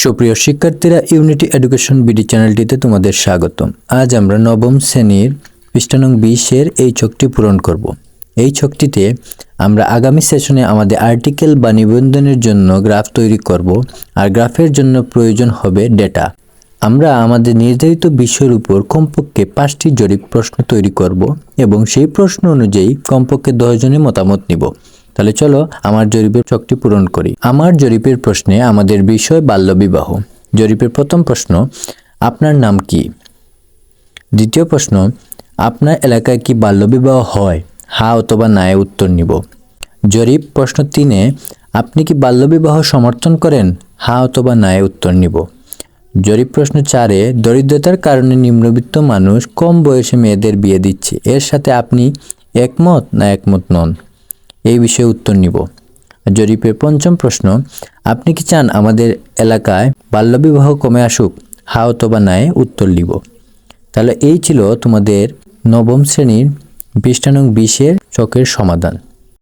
সুপ্রিয় শিক্ষার্থীরা unity education BD চ্যানেলটিতে তোমাদের স্বাগতম। আজ আমরা নবম শ্রেণির পৃষ্ঠানং বিশের এই ছকটি পূরণ করব। এই ছকটিতে আমরা আগামী সেশনে আমাদের আর্টিকেল বা নিবন্ধনের জন্য গ্রাফ তৈরি করব আর গ্রাফের জন্য প্রয়োজন হবে ডেটা। আমরা আমাদের নির্ধারিত বিষয়ের উপর কমপক্ষে পাঁচটি জরিপ প্রশ্ন তৈরি করব এবং সেই প্রশ্ন অনুযায়ী কমপক্ষে দশ জনের মতামত নিব। তাহলে চলো আমার জরিপের ছকটি পূরণ করি। আমার জরিপের প্রশ্নে আমাদের বিষয় বাল্যবিবাহ। জরিপের প্রথম প্রশ্ন, আপনার নাম কি? দ্বিতীয় প্রশ্ন, আপনার এলাকায় কি বাল্যবিবাহ হয়? হা অথবা নায় উত্তর নিব। জরিপ প্রশ্ন তিনে, আপনি কি বাল্যবিবাহ সমর্থন করেন? হা অথবা নায় উত্তর নিব। জরিপ প্রশ্ন চারে, দরিদ্রতার কারণে নিম্নবিত্ত মানুষ কম বয়সে মেয়েদের বিয়ে দিচ্ছে। এর সাথে আপনি একমত না একমত নন? এই বিষয়ে উত্তর নিব। জরিপের পঞ্চম প্রশ্ন, আপনি কি চান আমাদের এলাকায় বাল্যবিবাহ কমে আসুক? হা অথবা নায় উত্তর নিব। তাহলে এই ছিল তোমাদের নবম শ্রেণির বিষ্টানং বিশের চকের সমাধান।